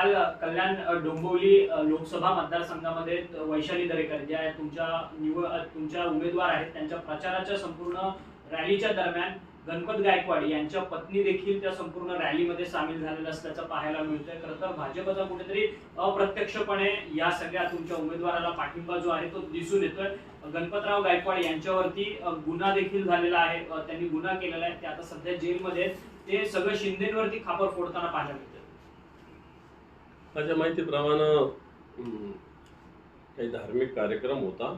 काल कल्याण डोंबिवली लोकसभा मतदारसंघामध्ये वैशाली दरेकर ज्या तुमच्या निवड तुमच्या उमेदवार आहेत त्यांच्या प्रचाराच्या संपूर्ण रॅलीच्या दरम्यान गणपत गायकवाड यांच्या पत्नी देखील त्या संपूर्ण रॅलीमध्ये सामील झालेल्या असल्याचं पाहायला मिळतंय. खरं तर भाजपचा कुठेतरी अप्रत्यक्षपणे या सगळ्या तुमच्या उमेदवाराला पाठिंबा जो आहे तो दिसून येतोय. गणपतराव गायकवाड यांच्यावरती गुन्हा देखील झालेला आहे. त्यांनी गुन्हा केलेला आहे. ते आता सध्या जेलमध्ये ते सगळं शिंदेवरती खापर फोडताना पाहायला मिळतं माझ्या माहितीप्रमाणे काही धार्मिक कार्यक्रम होता.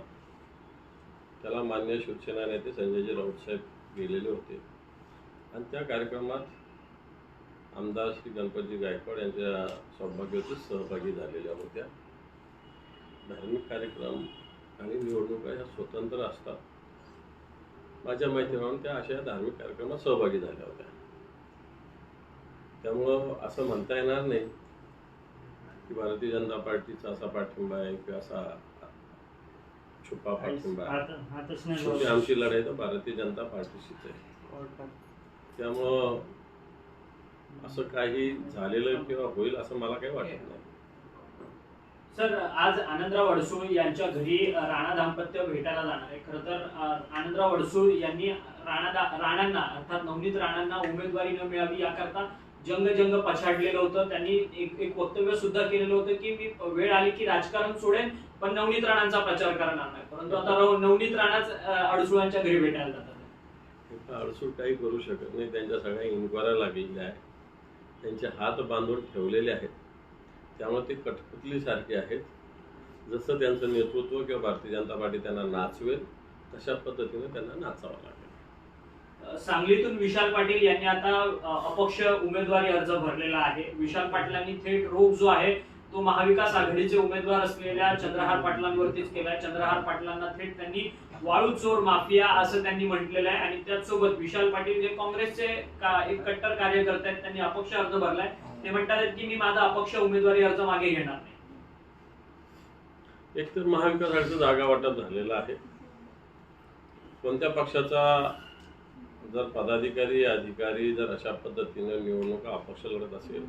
त्याला मान्य शिवसेना नेते संजयजी राऊत साहेब गेलेले होते. आणि त्या कार्यक्रमात आमदार श्री गणपतजी गायकवाड यांच्या सौभाग्यातच सहभागी झालेल्या होत्या. धार्मिक कार्यक्रम आणि निवडणुका ह्या स्वतंत्र असतात. माझ्या माहितीप्रमाणे त्या अशा धार्मिक कार्यक्रमात सहभागी झाल्या होत्या. त्यामुळं असं म्हणता येणार नाही की भारतीय जनता पार्टीचा असा पाठिंबा आहे किंवा असा छुपा पाठिंबा आहे. शेवटी आमची लढाई तर भारतीय जनता पार्टीशीच आहे. त्यामुळं असं काही झालेलं किंवा होईल असं मला काही वाटत नाही. सर आज आनंदराव अडसूळ यांच्या घरी राणा दाम्पत्य भेटायला जाणार आहे. खरं तर आनंदराव अडसूळ यांनी राणा राणांना अर्थात नवनीत राणांना उमेदवारी न मिळावी याकरता जंग जंग पछाडलेलं होतं. त्यांनी एक एक वक्तव्य सुद्धा केलेलं होतं की मी वेळ आली की राजकारण सोडेन पण नवनीत राणांचा प्रचार करणार नाही. परंतु आता नवनीत राणाच अडसूळांच्या घरी भेटायला जातात. अडसूळ काही करू शकत नाही. त्यांच्या सगळ्या इन्क्वायऱ्या लागलेल्या आहे त्यांचे हात बांधून ठेवलेले आहेत. त्यामुळे ते कठपुतलीसारखे आहेत. जसं त्यांचं नेतृत्व किंवा भारतीय जनता पार्टी त्यांना नाचवेल तशा पद्धतीने त्यांना नाचावं लागेल. सांगलीतून विशाल पाटील यांनी आता अपक्ष उमेदवारी अर्ज भरलेला आहे. विशाल पाटलांनी थेट रोग जो आहे तो महाविकास आघाडीचे उमेदवार असलेल्या चंद्रहार पाटलांवरतीच केलाय. चंद्रहार पाटलांना थेट त्यांनी वाळू चोर माफिया असं त्यांनी म्हटलेलं आहे. आणि त्याचसोबत विशाल पाटील जे काँग्रेसचे का- एक कट्टर कार्यकर्ते आहेत त्यांनी अपक्ष अर्ज भरलाय. ते म्हणतात की मी माझा अपक्ष उमेदवारी अर्ज मागे घेणार नाही. एकतर महाविकास आघाडीचं जागा वाटप झालेलं आहे. कोणत्या पक्षाचा जर पदाधिकारी अधिकारी जर अशा पद्धतीनं निवडणुका अपक्ष लढत असेल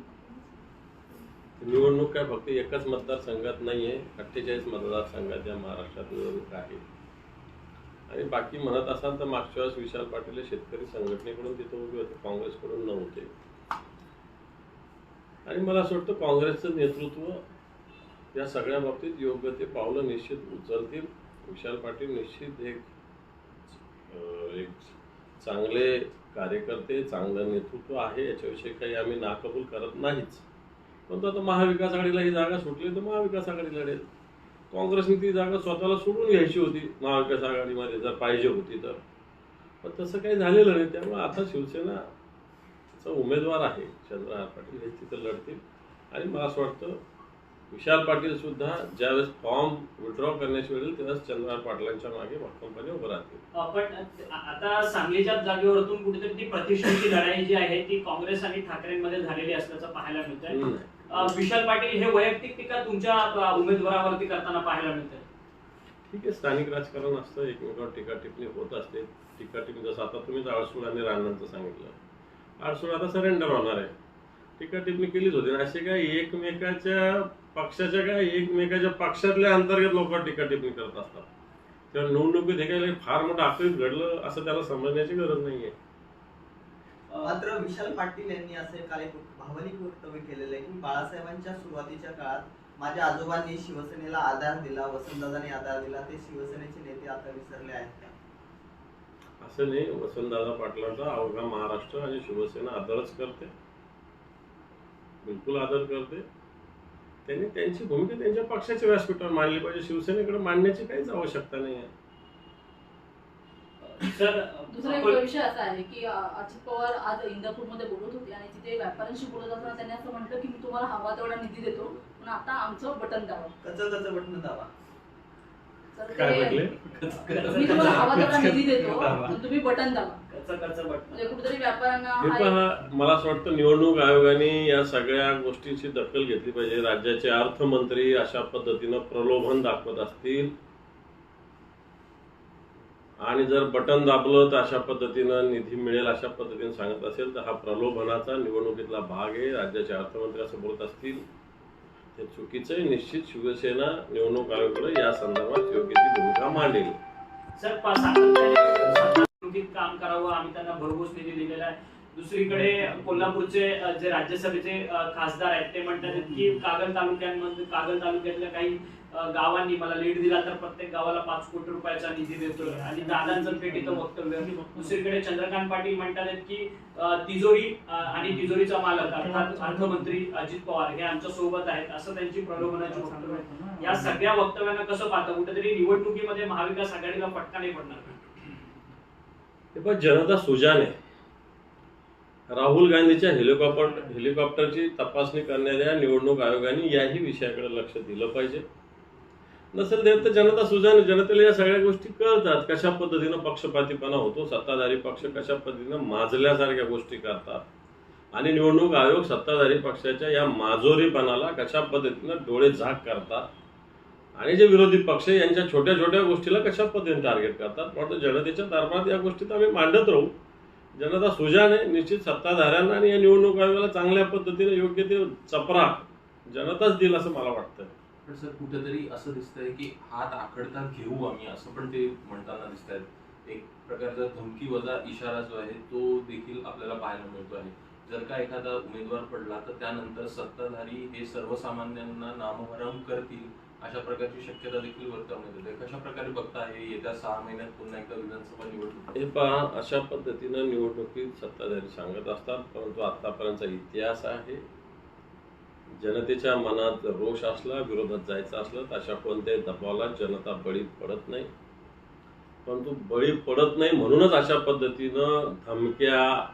निवडणूक काय फक्त एकच मतदारसंघात नाही आहे अठ्ठेचाळीस मतदारसंघात या महाराष्ट्रात निवडणूक आहे. आणि बाकी म्हणत असाल तर मागच्या वेळेस विशाल पाटील शेतकरी संघटनेकडून तिथं उभे होते काँग्रेसकडून नव्हते. आणि मला असं वाटतं काँग्रेसचं नेतृत्व या सगळ्या बाबतीत योग्य ते पावलं निश्चित उचलतील. विशाल पाटील निश्चित एक एक चांगले कार्यकर्ते चांगलं नेतृत्व आहे याच्याविषयी काही आम्ही नाकबूल करत नाहीच. परंतु आता महाविकास आघाडीला ही जागा सुटली तर महाविकास आघाडी लढेल. काँग्रेसने ती जागा स्वतःला सोडून घ्यायची होती महाविकास आघाडीमध्ये जर पाहिजे होती तर. पण तसं काही झालेलं नाही त्यामुळे आता शिवसेनाचा उमेदवार आहे चंद्रहार पाटील हे तिथं लढतील. आणि मला असं वाटतं विशाल पाटील सुद्धा ज्यावेळेस फॉर्म विड्रॉ करण्याची वेळ येईल त्यावेळेस चंद्रहार पाटलांच्या मागे भक्कमपणे उभं राहतील. पण आता सांगलीच्या जागेवरतून कुठेतरी ती प्रतिष्ठेची लढाई जी आहे ती काँग्रेस आणि ठाकरेंमध्ये झालेली असल्याचं पाहायला. अ, विशाल पाटील हे वैयक्तिक टीका तुमच्या उमेदवारावरती करताना पाहायला मिळतंय. ठीक आहे स्थानिक राजकारण असतं एकमेकावर टीका टिप्पणी होत असते. टीका टिप्पणी जसं आता तुम्ही आळसूळ आणि राणांचं सांगितलं. आळसूळ आता सरेंडर होणार आहे. टीका टिप्पणी केलीच होती. असे काय एकमेकाच्या पक्षाच्या काय एकमेकाच्या पक्षातल्या अंतर्गत लोक टीका टिप्पणी करत असतात. तेव्हा निवडणुकीत हे काही फार मोठं अपयश घडलं असं त्याला समजण्याची गरज नाहीये. मात्र विशाल पाटील यांनी असे काल एक भावनिक वक्तव्य केलेलं आहे की बाळासाहेबांच्या सुरुवातीच्या काळात माझ्या आजोबांनी शिवसेनेला आधार दिला वसंतदादांनी आधार दिला. ते शिवसेनेचे नेते आता विसरले आहेत का? असं नाही. वसंतदादा पाटलांचा अवघा महाराष्ट्र आणि शिवसेना आदरच करते. बिलकुल आदर करते. त्यांनी त्यांची भूमिका त्यांच्या पक्षाच्या व्यासपीठावर मांडली पाहिजे. शिवसेनेकडे मांडण्याची काहीच आवश्यकता नाही आहे. सर दुसरा एक विषय असा आहे की अजित पवार आज इंदापूरमध्ये बोलत होते आणि तिथे व्यापाऱ्यांशी बोलत असताना त्यांनी असं म्हटलं की मी तुम्हाला हवा तेवढा निधी देतो पण आता आमचं बटन दाबा. कच कच बटन दाबा. मी तुम्हाला हवा तेवढा निधी देतो पण तुम्ही बटन दाबा. कच्चं कच्चं बटन म्हणजे कुठेतरी व्यापाऱ्यांना हे हा पहा मला असं वाटतं निवडणूक आयोगाने या सगळ्या गोष्टींची दखल घेतली पाहिजे. राज्याचे अर्थमंत्री अशा पद्धतीनं प्रलोभन दाखवत असतील. आणि जर बटन दाबलं तर अशा पद्धतीनं निधी मिळेल अशा पद्धतीने सांगत असेल तर हा प्रलोभनाचा निवडणुकीतला भाग आहे. राज्याचे अर्थमंत्री असं बोलत असतील हे चुकीचं आहे निश्चित शिवसेना निवडणूक आयोगाकडे या संदर्भात योग्य ती भूमिका मांडेल. सर पा- सातत्याने सत्तानिवडणुकीत काम करावं आम्ही त्यांना भरघोस निधी दिलेला आहे. दुसरीकडे कोल्हापूरचे जे राज्यसभेचे खासदार आहेत ते म्हणतात की कागल तालुक्यांमध्ये कागल तालुक्यातल्या काही गावांनी मला लीड दिला तर प्रत्येक गावाला पाच कोटी रुपयाचा निधी देतोय. आणि दादांचं थेट इथं वक्तव्य दुसरीकडे चंद्रकांत पाटील म्हणतात की तिजोरी आणि तिजोरीचा मालक अर्थात अर्थमंत्री अजित पवार हे आमच्यासोबत आहेत असं त्यांची प्रलोभनाची वक्तव्य. या सगळ्या वक्तव्यांना कसं पाहता? कुठेतरी निवडणुकीमध्ये महाविकास आघाडीला फटका नाही पडणार. पण जनता सुजान आहे राहुल गांधीच्या हेलिकॉप्टर हेलिकॉप्टरची तपासणी करणाऱ्या निवडणूक आयोगाने याही विषयाकडे लक्ष दिलं पाहिजे. नसेल देत तर जनता सुजान जनतेला या सगळ्या गोष्टी कळतात. कशा पद्धतीनं पक्षपातीपणा होतो सत्ताधारी पक्ष कशा पद्धतीनं माजल्यासारख्या गोष्टी करतात. आणि निवडणूक आयोग सत्ताधारी पक्षाच्या या माजोरीपणाला कशा पद्धतीनं डोळे झाक करतात आणि जे विरोधी पक्ष यांच्या छोट्या छोट्या गोष्टीला कशा पद्धतीने टार्गेट करतात? मला वाटतं जनतेच्या दरबारात या गोष्टीत आम्ही मांडत राहू. जनता सुजाने निश्चित सत्ताधाऱ्यांना आणि या निवडणूक आयोगाला चांगल्या पद्धतीने योग्य ते चपरा जनताच दिल असं मला वाटतं पण सर कुठेतरी असं दिसतंय की हात आखडता घेऊ आम्ही असं पण ते म्हणताना दिसत आहेत एक प्रकारचा धमकी वजा इशारा जो आहे तो देखील आपल्याला पाहायला मिळतो आहे. जर का एखादा उमेदवार पडला तर त्यानंतर सत्ताधारी हे सर्वसामान्यांना नामहरम करतील. अशा प्रकारची शक्यता देखील वर्तवण्यात येते. कशा प्रकारे बघता हे येत्या सहा महिन्यात पुन्हा एकदा विधानसभा निवडणूक? हे पहा अशा पद्धतीनं निवडणुकीत सत्ताधारी सांगत असतात परंतु आतापर्यंतचा इतिहास आहे. जनतेच्या मनात रोष असला विरोधात जायचं असलं तर अशा कोणत्याही दबावाला जनता बळी पडत नाही. परंतु बळी पडत नाही म्हणूनच अशा पद्धतीनं धमक्या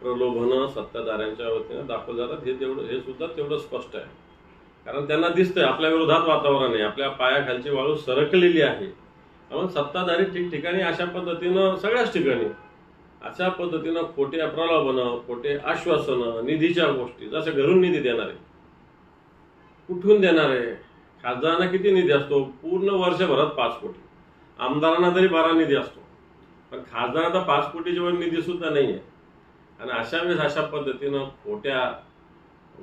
प्रलोभनं सत्ताधाऱ्यांच्या वतीनं दाखवलं जातात हे तेवढं हे सुद्धा तेवढं स्पष्ट आहे. कारण त्यांना दिसतंय आपल्या विरोधात वातावरण आहे. आपल्या पायाखालची वाळू सरकलेली आहे. त्यामुळे सत्ताधारी ठिकठिकाणी अशा पद्धतीनं सगळ्याच ठिकाणी अशा पद्धतीनं खोटे प्रलोभनं खोटे आश्वासनं निधीच्या गोष्टी जसं घरून निधी देणार आहे कुठून देणार आहे खासदारांना किती निधी असतो? पूर्ण वर्षभरात पाच कोटी. आमदारांना तरी बारा निधी असतो. पण खासदारांना पाच कोटीच्या वर निधी सुद्धा नाही आहे आणि अशा वेळेस अशा पद्धतीनं खोट्या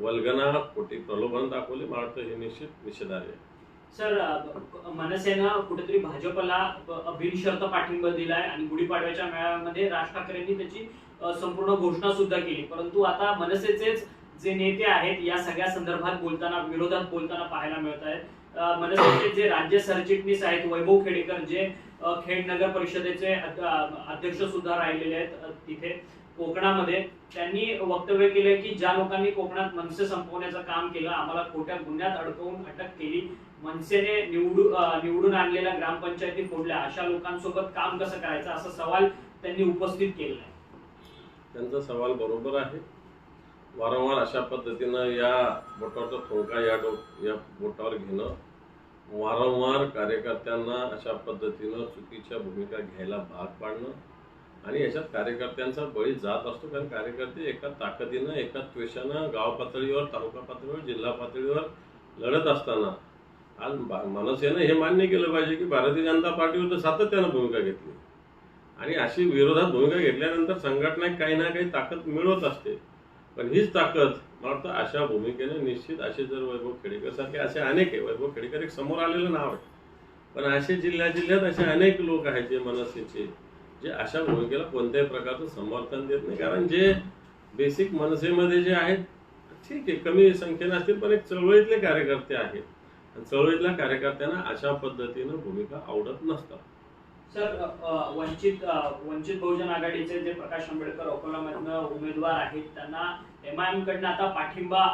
वल्गना खोटी प्रलोभन दाखवले मला हे निश्चित निषेधार्ह आहे. सर मनसेनं कुठेतरी भाजपला बिनशर्त पाठिंबा दिलाय आणि गुढीपाडव्याच्या मेळाव्यामध्ये राज ठाकरेंनी त्याची संपूर्ण घोषणा सुद्धा केली. परंतु आता मनसेचेच जे नेते आहेत या सगळ्या संदर्भात बोलताना विरोधात बोलताना पाहायला मिळत आहेत मनसेचे जे राज्य सरचिटणीस आहेत वैभव खेडेकर जे खेड नगर परिषदेचे अध्यक्ष सुद्धा राहिलेले आहेत तिथे. कोकणामध्ये. त्यांनी वक्तव्य केले की ज्या लोकांनी कोकणात मनसे संपवण्याचं काम केलं आम्हाला खोट्या गुन्ह्यात अडकवून अटक केली. मनसेने निवडून निवडून आणलेल्या ग्रामपंचायती फोडल्या. अशा लोकांसोबत काम कसं करायचं असा सवाल त्यांनी उपस्थित केलेला आहे त्यांचा सवाल बरोबर आहे. वारंवार अशा पद्धतीनं या बोटावरचा ठोका या डो या बोटावर घेणं वारंवार कार्यकर्त्यांना अशा पद्धतीनं चुकीच्या भूमिका घ्यायला भाग पाडणं आणि याच्यात कार्यकर्त्यांचा बळी जात असतो कारण कार्यकर्ते एका ताकदीनं एका त्वेषानं गाव पातळीवर तालुका पातळीवर जिल्हा पातळीवर लढत असताना आज मनसेनं हे मान्य केलं पाहिजे की भारतीय जनता पार्टीवर तर सातत्यानं भूमिका घेतली. आणि अशी विरोधात भूमिका घेतल्यानंतर संघटना काही ना काही ताकद मिळवत असते. पण हीच ताकद मला वाटतं अशा भूमिकेने निश्चित असे जर वैभव खेडेकर सारखे असे अनेक आहे. वैभव खेडेकर एक समोर आलेलं नाव आहे. पण असे जिल्ह्या जिल्ह्यात असे अनेक लोक आहेत जे मनसेचे जे अशा भूमिकेला कोणत्याही प्रकारचं समर्थन देत नाही. कारण जे बेसिक मनसेमध्ये जे आहेत ठीक आहे कमी संख्येने असतील पण एक चळवळीतले कार्यकर्ते आहेत. चळवळीतल्या कार्यकर्त्यांना अशा पद्धतीनं भूमिका आवडत नसतात. सर वंचित वंचित बहुजन आघाडीचे जे प्रकाश आंबेडकर अकोलामधनं उमेदवार आहेत त्यांना एम आय एम कडनं आता पाठिंबा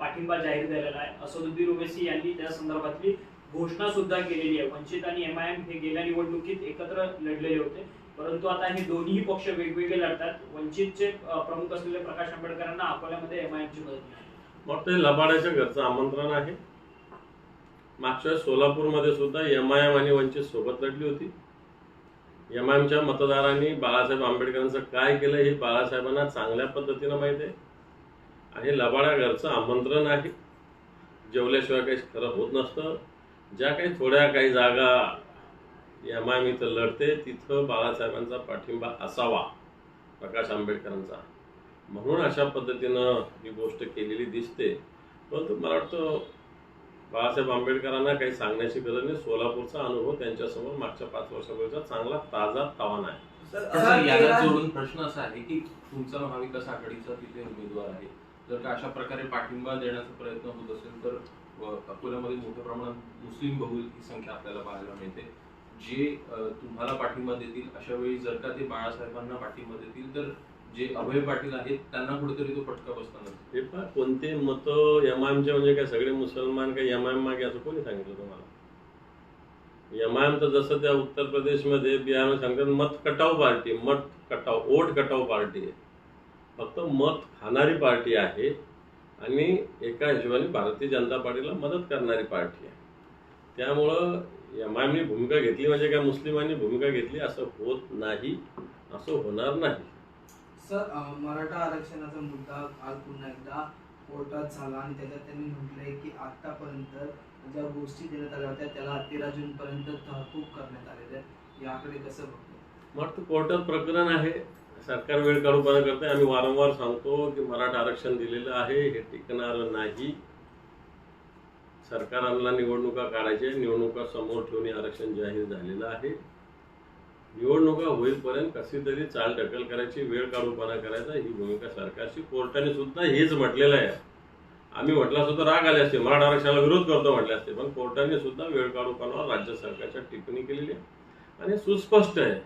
पाठिंबा जाहीर झालेला आहे. असदुद्दीन ओवेसी यांनी त्या संदर्भातली घोषणा सुद्धा केलेली आहे. वंचित आणि एम आय एम हे गेल्या निवडणुकीत एकत्र लढलेले होते. परंतु आता हे दोन्ही पक्ष वेगवेगळे लढतात. वंचितचे प्रमुख असलेले प्रकाश आंबेडकरांना अकोल्यामध्ये एम आय एमची मदत मिळाली. मग ते लबाडाच्या घरचं आमंत्रण आहे. मागच्या सोलापूरमध्ये सुद्धा एम आय एम आणि वंचित सोबत लढली होती. एम आय एमच्या मतदारांनी बाळासाहेब आंबेडकरांचं काय केलं हे बाळासाहेबांना चांगल्या पद्धतीनं माहिती आहे. आणि लबाड्या लबाडा घरचं आमंत्रण आहे. जेवल्याशिवाय काही खरं होत नसतं. ज्या काही थोड्या काही जागा एम इथं लढते. तिथं बाळासाहेबांचा पाठिंबा असावा प्रकाश आंबेडकरांचा. म्हणून अशा पद्धतीनं ही गोष्ट केलेली दिसते. परंतु मला वाटतं बाळासाहेब आंबेडकरांना काही सांगण्याची गरज नाही. सोलापूरचा अनुभव त्यांच्यासमोर मागच्या पाच वर्षापूर्वीचा चांगला ताजा तवाना आहे. सर सर, याला तेरा- जोडून प्रश्न असा आहे की तुमचा महाविकास आघाडीचा तिथे उमेदवार आहे. जर का अशा प्रकारे पाठिंबा देण्याचा प्रयत्न होत असेल तर अकोल्यामध्ये मोठ्या प्रमाणात मुस्लिम बहुल ही संख्या आपल्याला पाहायला मिळते. जे तुम्हाला पाठिंबा देतील अशा वेळी जर का ते बाळासाहेबांना पाठिंबा देतील तर जे अभय पाटील आहेत त्यांना कुठेतरी तो फटका बसताना हे पहा कोणते मत एमआयएमचे म्हणजे काय सगळे मुसलमान काय एमआयएम मागे असं कोणी सांगितलं तुम्हाला? एमआयएम तर जसं त्या उत्तर प्रदेशमध्ये बिहारमध्ये सांगतात मत कटाव पार्टी मत कटाव ओट कटाव पार्टी आहे. फक्त मत खाणारी पार्टी आहे आणि एका हिशोबाने भारतीय जनता पार्टीला मदत करणारी पार्टी आहे. त्यामुळं एमआयएमनी भूमिका घेतली म्हणजे काय मुस्लिमांनी भूमिका घेतली असं होत नाही असं होणार नाही. सर मराठा आरक्षणाचा मुद्दा काल पुन्हा एकदा कोर्टात झाला आणि त्याच्यात त्यांनी म्हटलंय की आतापर्यंत ज्या गोष्टी देण्यात आल्या होत्या त्याला तेरा जून पर्यंत तहकूब करण्यात आलेलं आहे. याकडे कसं बघतो? मग कोर्टात प्रकरण आहे. सरकार वेळ काढूपणा करते आम्ही वारंवार सांगतो की मराठा आरक्षण दिलेलं आहे हे टिकणार नाही. सरकारांना निवडणुका काढायच्या निवडणुका समोर ठेवून आरक्षण जाहीर झालेलं आहे. निवडणुका होईपर्यंत कशी तरी चाल ढकल करायची वेळ काढूपणा करायचा ही भूमिका सरकारची. कोर्टाने सुद्धा हेच म्हटलेलं आहे. आम्ही म्हटलं असतो तर राग आले असते. मराठा आरक्षणाला विरोध करतो म्हटले असते. पण कोर्टाने सुद्धा वेळ काढूपणावर राज्य सरकारच्या टिप्पणी केलेली आहे. आणि सुस्पष्ट आहे.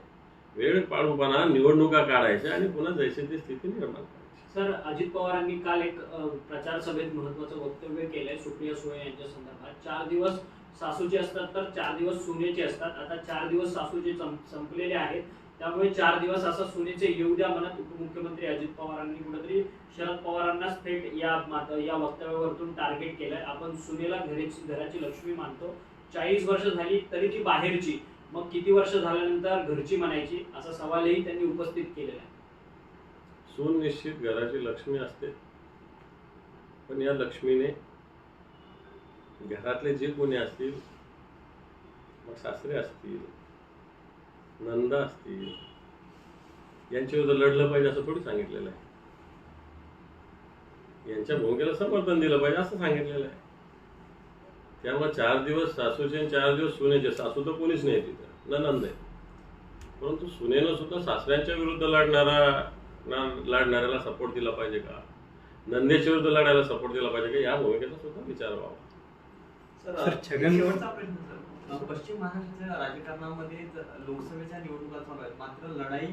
वेळ काढूपणा निवडणुका काढायच्या आणि पुन्हा जैसे ती स्थिती निर्माण करायची. सर अजित पवारांनी काल एक प्रचार सभेत महत्वाचं वक्तव्य केलंय सुप्रिया सुळे यांच्या संदर्भात. चार दिवस सासूचे असतात तर चार दिवस सुनेचे असतात. आता चार दिवस सासूचे संपलेले आहेत. त्यामुळे चार दिवस असं सुनेचे येऊ द्या म्हणत उपमुख्यमंत्री अजित पवारांनी कुठेतरी शरद पवारांनाच थेट या मात- या वक्तव्यावरतून टार्गेट केलंय. आपण सुनेला घरीची घराची लक्ष्मी मानतो. चाळीस वर्ष झाली तरी ती बाहेरची. मग किती वर्ष झाल्यानंतर घरची म्हणायची? असा सवालही त्यांनी उपस्थित केलेला आहे. सून निश्चित घराची लक्ष्मी असते. पण या लक्ष्मीने घरातले जे कोणी असतील मग सासरे असतील नंदा असतील यांच्याविरुद्ध लढलं पाहिजे असं थोडी सांगितलेलं आहे. यांच्या भूमिकेला समर्थन दिलं पाहिजे असं सांगितलेलं आहे. त्यामुळे चार दिवस सासूचे आणि चार दिवस सुनेचे सासू तर कोणीच नाही तिथं ननंद आहे. परंतु सुनेनं सुद्धा सासऱ्यांच्या विरुद्ध लढणारा ना- लढणाऱ्याला सपोर्ट दिला पाहिजे का? नंदेच्या विरुद्ध लढायला सपोर्ट दिला पाहिजे का? या भूमिकेचा सुद्धा विचार व्हावा. सर छगन- शेवटचा प्रश्न सर. अ, पश्चिम महाराष्ट्राच्या राजकारणामध्ये लोकसभेच्या निवडणुका चालू आहेत. मात्र लढाई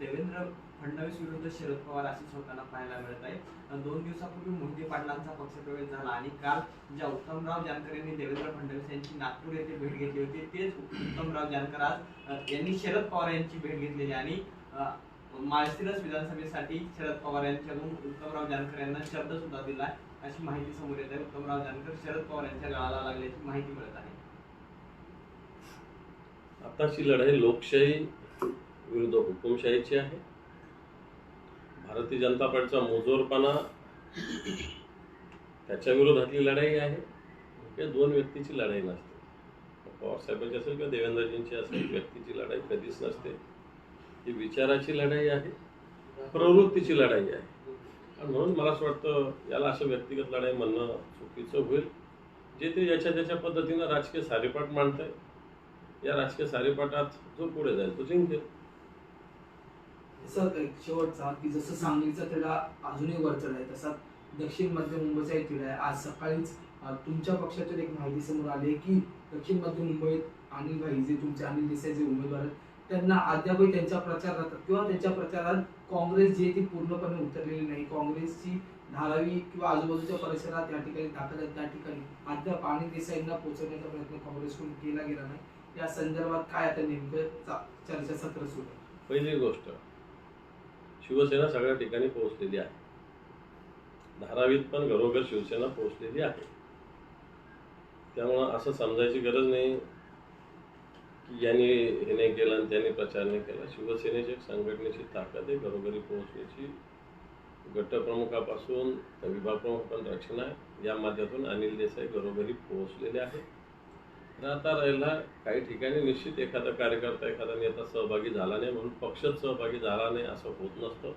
देवेंद्र फडणवीस विरुद्ध शरद पवार अशीच होताना पाहायला मिळत आहे. दोन दिवसापूर्वी मोहिते पाटलांचा पक्षप्रवेश झाला आणि काल ज्या उत्तमराव जानकर यांनी देवेंद्र फडणवीस यांची नागपूर येथे भेट घेतली होती तेच उत्तमराव जानकर आज यांनी शरद पवार यांची भेट घेतलेली आणि माळशिरस विधानसभेसाठी शरद पवार यांच्याकडून उत्तमराव जानकर यांना शब्द सुद्धा दिला अशी माहिती समोर येत. आहे उत्तमराव जानकर शरद पवार यांच्या गाळाला लागल्याची माहिती मिळत आहे. आताची लढाई लोकशाही विरुद्ध हुकुमशाहीची आहे. भारतीय जनता पार्टीचा मोजोरपणा त्याच्या विरोधातली लढाई आहे. या दोन व्यक्तीची लढाई नसते. पवार साहेबांची असेल किंवा देवेंद्रजींची असेल व्यक्तीची लढाई कधीच नसते. ही विचाराची लढाई आहे प्रवृत्तीची लढाई आहे. आणि म्हणून मला असं वाटतं याला असं व्यक्तिगत लढाई म्हणणं चुकीचं होईल. जे ते याच्या त्याच्या पद्धतीनं राजकीय सारेपाट मांडतंय या राजकीय सारेपाटात जो पुढे जाईल तो जिंकेल. सर एक शेवटचा की जसं सांगलीचा तिढा अजूनही वरचढ आहे तसा दक्षिण मध्य मुंबईचाही तिढा आहे. आज सकाळीच तुमच्या पक्षातून एक माहिती समोर आली आहे की दक्षिण मध्य मुंबईत अनिल भाई जे तुमचे अनिल देसाई जे उमेदवार आहेत त्यांना अद्यापही त्यांच्या प्रचारात किंवा त्यांच्या प्रचारात काँग्रेस जी आहे ती पूर्णपणे उतरलेली नाही. काँग्रेसची धारावी किंवा आजूबाजूच्या परिसरात या ठिकाणी दाखल आहेत. त्या ठिकाणी अद्याप आणि देसाईंना पोहोचवण्याचा प्रयत्न काँग्रेसकडून केला गेला नाही. या संदर्भात काय आता नेमकं चर्चासत्र सुरू आहे? पहिली गोष्ट शिवसेना सगळ्या ठिकाणी पोहोचलेली आहे. धारावीत पण घरोघर शिवसेना पोहोचलेली आहे. त्यामुळं असं समजायची गरज नाही. की यांनी हे नाही केलं आणि त्यांनी प्रचार नाही केला. शिवसेनेची संघटनेची ताकद आहे घरोघरी पोहोचण्याची. गटप्रमुखापासून तर विभागप्रमुखापर्यंत रचना आहे. या माध्यमातून अनिल देसाई घरोघरी पोहोचलेले आहे तर आता राहिला काही ठिकाणी निश्चित एखादा कार्यकर्ता एखादा नेता सहभागी झाला नाही म्हणून पक्षच सहभागी झाला नाही असं होत नसतं.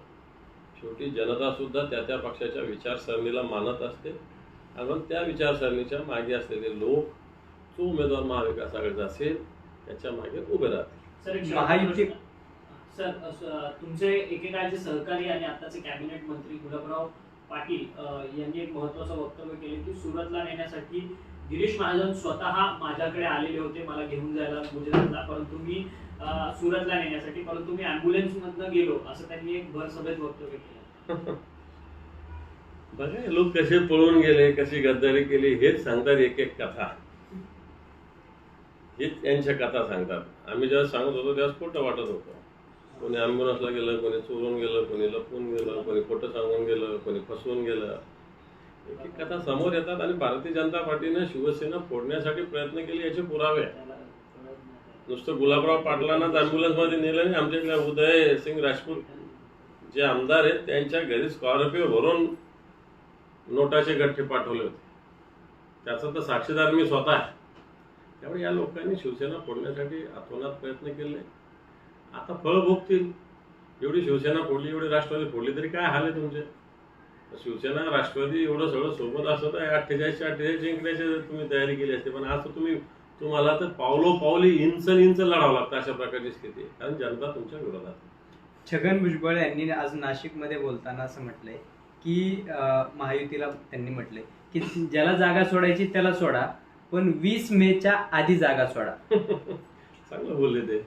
शेवटी जनतासुद्धा त्या त्या पक्षाच्या विचारसरणीला मानत असते. आणि त्या विचारसरणीच्या मागे असलेले लोक तो उमेदवार महाविकास आघाडीचा असेल त्याच्यामागे उभे राहतील. महायुती-. सर अस- तुमचे एकेकाळचे सहकारी आणि आताचे कॅबिनेट मंत्री गुलाबराव पाटील यांनी एक महत्वाचं वक्तव्य केले की सुरतला नेण्यासाठी गिरीश महाजन स्वतः माझ्याकडे आलेले होते मला घेऊन जायला गुजरातला परंतु मी सुरतला नेण्यासाठी परंतु मी अँब्युलन्स मधनं गेलो असं त्यांनी एक भर सभेत वक्तव्य केलं. बघा हे लोक कसे पळून गेले कशी गद्दारी केली हेच सांगतात एक एक कथा. हेच यांच्या कथा सांगतात. आम्ही जेव्हा सांगत होतो तेव्हा खोटं वाटत होतं. कोणी ॲम्ब्युलन्सला गेलं कोणी चोरून गेलं कोणी लपून गेलं कोणी खोटं सांगून गेलं कोणी फसवून गेलं. एक कथा समोर येतात आणि भारतीय जनता पार्टीनं शिवसेना फोडण्यासाठी प्रयत्न केले याचे पुरावे नुसतं गुलाबराव पाटलांनाच ॲम्ब्युलन्समध्ये नेलं आणि आमच्या इथल्या उदय सिंग राजपूत जे आमदार आहेत त्यांच्या घरी स्कॉर्पिओ भरून नोटाचे गठ्ठे पाठवले होते. त्याचा तर साक्षीदार मी स्वतः आहे. त्यामुळे या लोकांनी शिवसेना फोडण्यासाठी अतोनात प्रयत्न केले. आता फळ भोगतील. एवढी शिवसेना फोडली एवढी राष्ट्रवादी फोडली तरी काय हाल आहे तुमचे? शिवसेना राष्ट्रवादी एवढं सगळं सोबत असत तर अठ्ठेचाळीसशे अठ्ठेचाळीस जिंकण्याची तुम्ही तयारी केली असते पण आज तुम्ही तुम्हाला तर पावलो पावली इंच इंच लढावं लागतं अशा प्रकारची स्थिती आहे. कारण जनता तुमच्या विरोधात छगन भुजबळ यांनी आज नाशिकमध्ये बोलताना असं म्हटलंय की महायुतीला त्यांनी म्हटलंय की ज्याला जागा सोडायची त्याला सोडा. पण वीस मेच्या आधी जागा सोडा. चांगलं बोलले ते.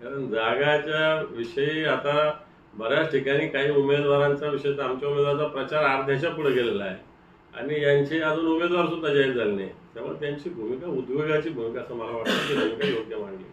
कारण जागाच्या विषयी आता बऱ्याच ठिकाणी काही उमेदवारांचा विषय तर आमच्या उमेदवाराचा प्रचार अर्ध्याच्या पुढे गेलेला आहे. आणि यांचे अजून उमेदवार सुद्धा जाहीर झाले नाही त्यामुळे त्यांची भूमिका उद्योगाची भूमिका असं मला वाटतं की भूमिका योग्य मांडली.